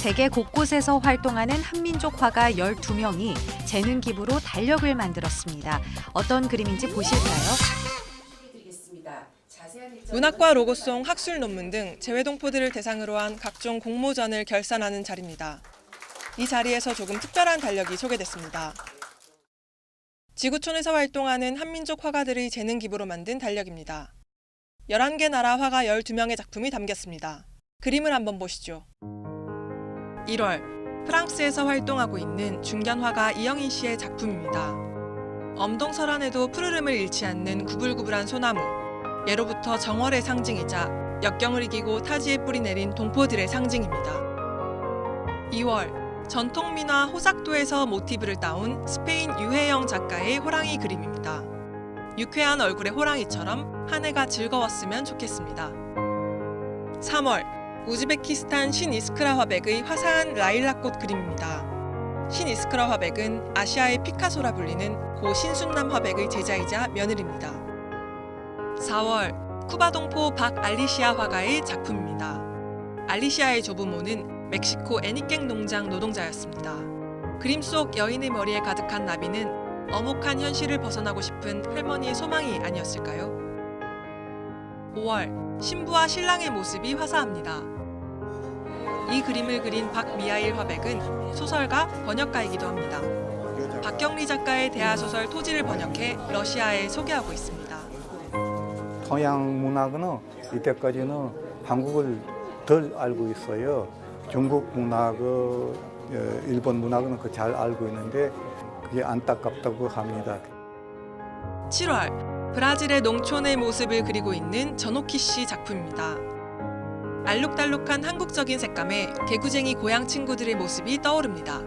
세계 곳곳에서 활동하는 한민족 화가 12명이 재능 기부로 달력을 만들었습니다. 어떤 그림인지 보실까요? 문학과 로고송, 학술 논문 등 재외 동포들을 대상으로 한 각종 공모전을 결산하는 자리입니다. 이 자리에서 조금 특별한 달력이 소개됐습니다. 지구촌에서 활동하는 한민족 화가들의 재능 기부로 만든 달력입니다. 11개 나라 화가 12명의 작품이 담겼습니다. 그림을 한번 보시죠. 1월, 프랑스에서 활동하고 있는 중견 화가 이영희 씨의 작품입니다. 엄동설안에도 푸르름을 잃지 않는 구불구불한 소나무, 예로부터 정월의 상징이자 역경을 이기고 타지에 뿌리 내린 동포들의 상징입니다. 2월 전통 민화 호삭도에서 모티브를 따온 스페인 유혜영 작가의 호랑이 그림입니다. 유쾌한 얼굴의 호랑이처럼 한 해가 즐거웠으면 좋겠습니다. 3월 우즈베키스탄 신이스크라 화백의 화사한 라일락꽃 그림입니다. 신이스크라 화백은 아시아의 피카소라 불리는 고 신순남 화백의 제자이자 며느리입니다. 4월 쿠바 동포 박 알리시아 화가의 작품입니다. 알리시아의 조부모는 멕시코 애니깽 농장 노동자였습니다. 그림 속 여인의 머리에 가득한 나비는 어목한 현실을 벗어나고 싶은 할머니의 소망이 아니었을까요? 5월 신부와 신랑의 모습이 화사합니다. 이 그림을 그린 박미하일 화백은 소설가, 번역가이기도 합니다. 박경리 작가의 대하 소설 토지를 번역해 러시아에 소개하고 있습니다. 서양 문학은 이때까지는 한국을 덜 알고 있어요. 중국 문학을, 어, 일본 문학은 그 잘 알고 있는데 그게 안타깝다고 합니다. 7월 브라질의 농촌의 모습을 그리고 있는 전오키 씨 작품입니다. 알록달록한 한국적인 색감에 개구쟁이 고향 친구들의 모습이 떠오릅니다.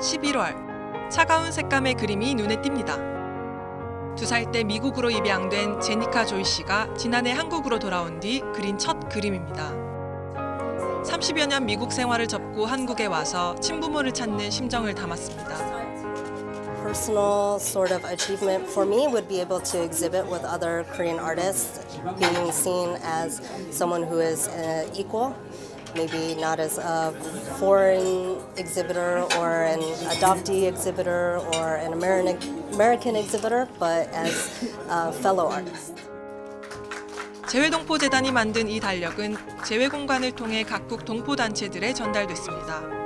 11월 차가운 색감의 그림이 눈에 띕니다. 두 살 때 미국으로 입양된 제니카 조이 씨가 지난해 한국으로 돌아온 뒤 그린 첫 그림입니다. 30여 년 미국 생활을 접고 한국에 와서 친부모를 찾는 심정을 담았습니다. personal sort of achievement for me would be able to exhibit with other Korean artists, being seen as someone who is uh, equal, maybe not as a foreign exhibitor or an adoptee exhibitor or an American American exhibitor, but as a fellow artist. 재외동포재단이 만든 이 달력은 재외공간을 통해 각국 동포단체들에 전달됐습니다.